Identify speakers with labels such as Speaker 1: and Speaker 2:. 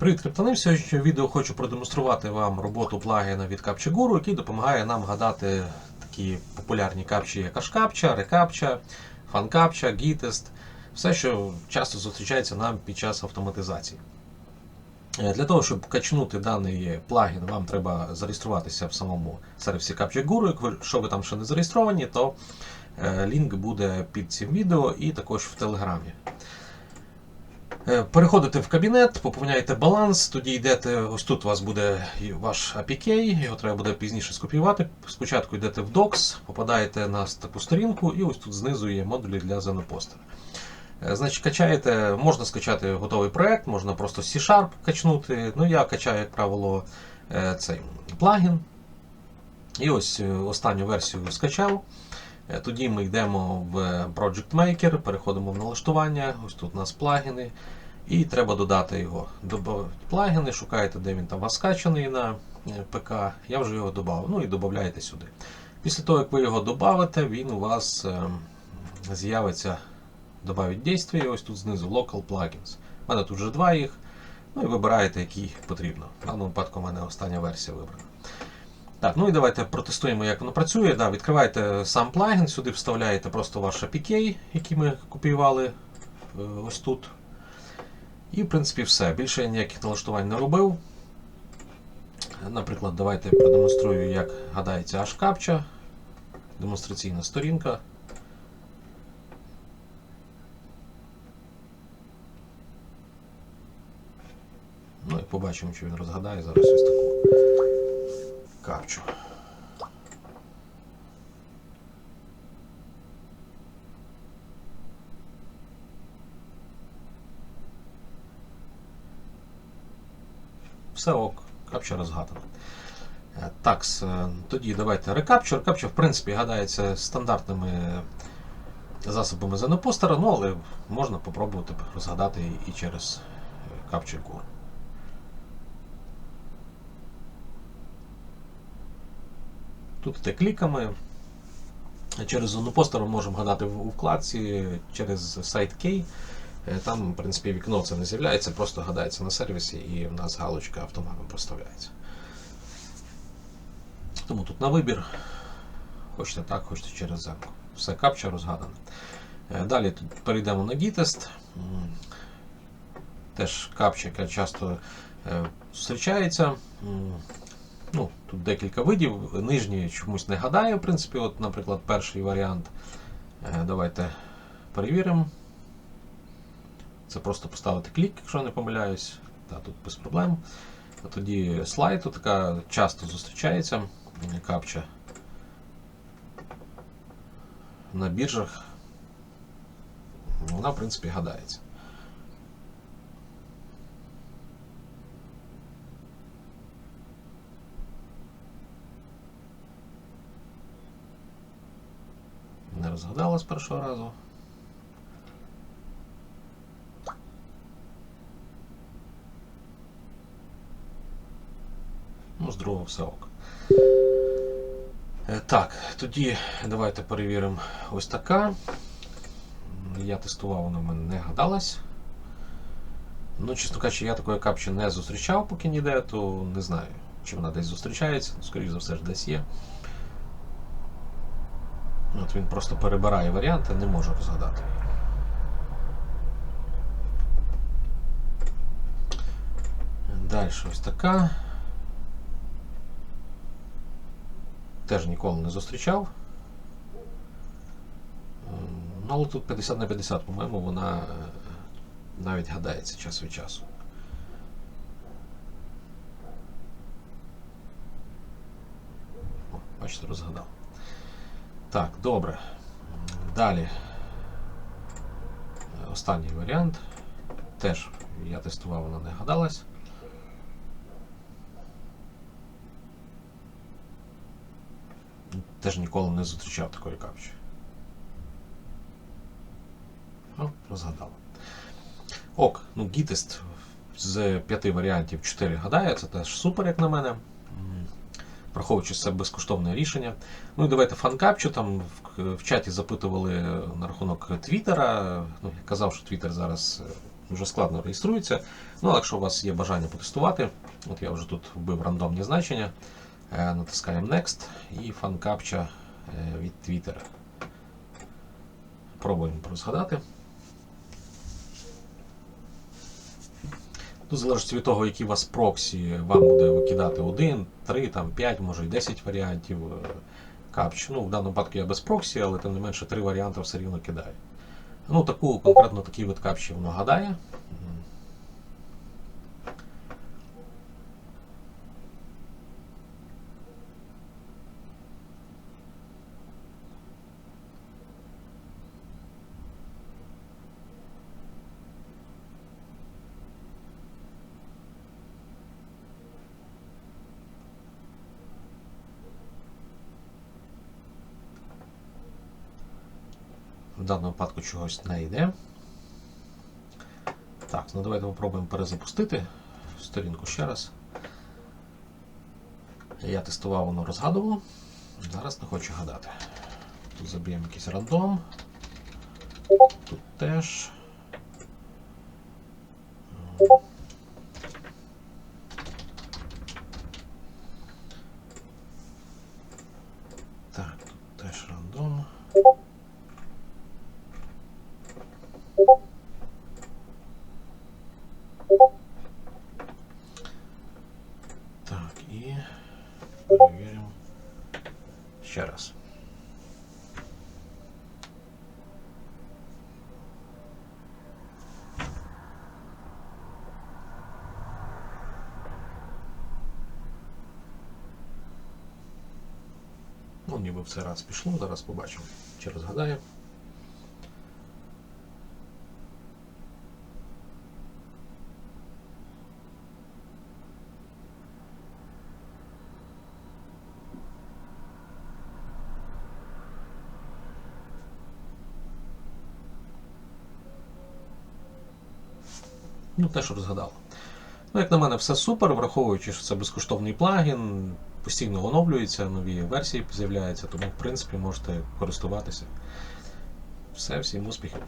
Speaker 1: Привіт, криптони! В сьогоднішньому відео хочу продемонструвати вам роботу плагіна від Captcha який допомагає нам гадати такі популярні капчі, як Ashcaptcha, Recaptcha, FunCaptcha, Gitest, все, що часто зустрічається нам під час автоматизації. Е, Для того, щоб качнути даний плагін, вам треба зареєструватися в самому сервісі Captcha Якщо ви там ще не зареєстровані, то е, лінк буде під цим відео і також в Телеграмі. Е, Переходите в кабінет, поповняєте баланс, тоді йдете, ось тут у вас буде ваш APK, його треба буде пізніше скопіювати. Спочатку йдете в Docs, попадаєте на таку сторінку, і ось тут знизу є модулі для Zenopostera. Е, Значить, качаєте, можна скачати готовий проект, можна просто C-Sharp качнути. Ну, я качаю, як правило, е, цей плагін. І ось останню версію скачав. Е, Тоді ми йдемо в Project Maker, переходимо в налаштування. Ось тут у нас плагіни. І треба додати його. Добавити плагіни, шукаєте, де він там у вас скачаний на е, ПК. Я вже його додав. Ну і додаєте сюди. Після того, як ви його додавите, він у вас е, з'явиться добавить дійстві. Ось тут знизу Local Plugins. У мене тут вже два їх. Ну і вибираєте, який потрібно. В даному випадку у мене остання версія вибрана. Так, ну і давайте протестуємо, як воно працює. Да, відкриваєте сам плагін, сюди вставляєте просто ваш APK, який ми копіювали е, ось тут. І, в принципі, все. Більше я ніяких налаштувань не робив. Наприклад, давайте продемонструю, як гадається Ashcaptcha. Демонстраційна сторінка. Ну і побачимо, чи він розгадає зараз ось таку капчу. Все ок, капча розгадана. Е, Так, е, тоді давайте рекапчу. Рекапча, в принципі, гадається стандартними засобами Zenopostera, ну але можна попробувати розгадати і через Capture Тут йде кліками. Через Zenopostera можемо гадати в- вкладці через сайт Key. Е, Там, в принципі, вікно це не з'являється, просто гадається на сервісі і в нас галочка автоматом проставляється. Тому тут на вибір. Хочете так, хочете через земку. Все капча розгадане. Далі тут перейдемо на Gitest. Теж капча, яка часто е, зустрічається. Ну, тут декілька видів. Нижній чомусь не гадає, в принципі, от, наприклад, перший варіант. Е, Давайте перевіримо. Це просто поставити клік, якщо не помиляюсь. Та, тут без проблем. А тоді слайд, така часто зустрічається капча на біржах. Вона, в принципі, гадається. Не розгадала з першого разу. Ну, з другого все ок. Так, тоді давайте перевіримо ось така. Я тестував, вона в мене не гадалась. Ну, чесно кажучи, я такої капчі не зустрічав, поки ніде, то не знаю, чи вона десь зустрічається, ну, скоріш за все ж десь є. От він просто перебирає варіанти, не може розгадати. Далі ось така. Теж ніколи не зустрічав. Ну, але тут 50 на 50, по-моєму, вона е, навіть гадається час від часу. О, бачите, розгадав. Так, добре. Далі. Останній варіант. Теж я тестував, вона не гадалась. Теж ніколи не зустрічав такої капчі. О, розгадала. Ок, ну Гітест з п'яти варіантів 4 гадає, це теж супер, як на мене. Враховуючи це безкоштовне рішення. Ну і давайте фанкапчу. Там в, чаті запитували на рахунок Твіттера. Ну, я казав, що Твіттер зараз е, дуже складно реєструється. Ну, але якщо у вас є бажання потестувати, от я вже тут вбив рандомні значення, е, натискаємо Next і FunCaptcha е, від Twitter. Пробуємо розгадати. Тут залежить від того, які у вас проксі, вам буде викидати 1, 3, там, п'ять, може і 10 варіантів е, капч. Ну, в даному випадку я без проксі, але тим не менше три варіанти все рівно кидає. Ну, таку, конкретно такий вид капчі воно гадає. В даному випадку чогось не йде. Так, ну давайте попробуємо перезапустити сторінку ще раз. Я тестував, воно розгадувало. Зараз не хочу гадати. Тут заб'ємо якийсь рандом. Тут теж. Так, тут теж рандом. Так, і перевіримо ще раз. Ну, ніби в цей раз пішло, зараз побачимо, чи розгадає. Ну, теж розгадало. Ну, як на мене, все супер, враховуючи, що це безкоштовний плагін, постійно оновлюється, нові версії з'являються, тому, в принципі, можете користуватися. Все, всім успіхів!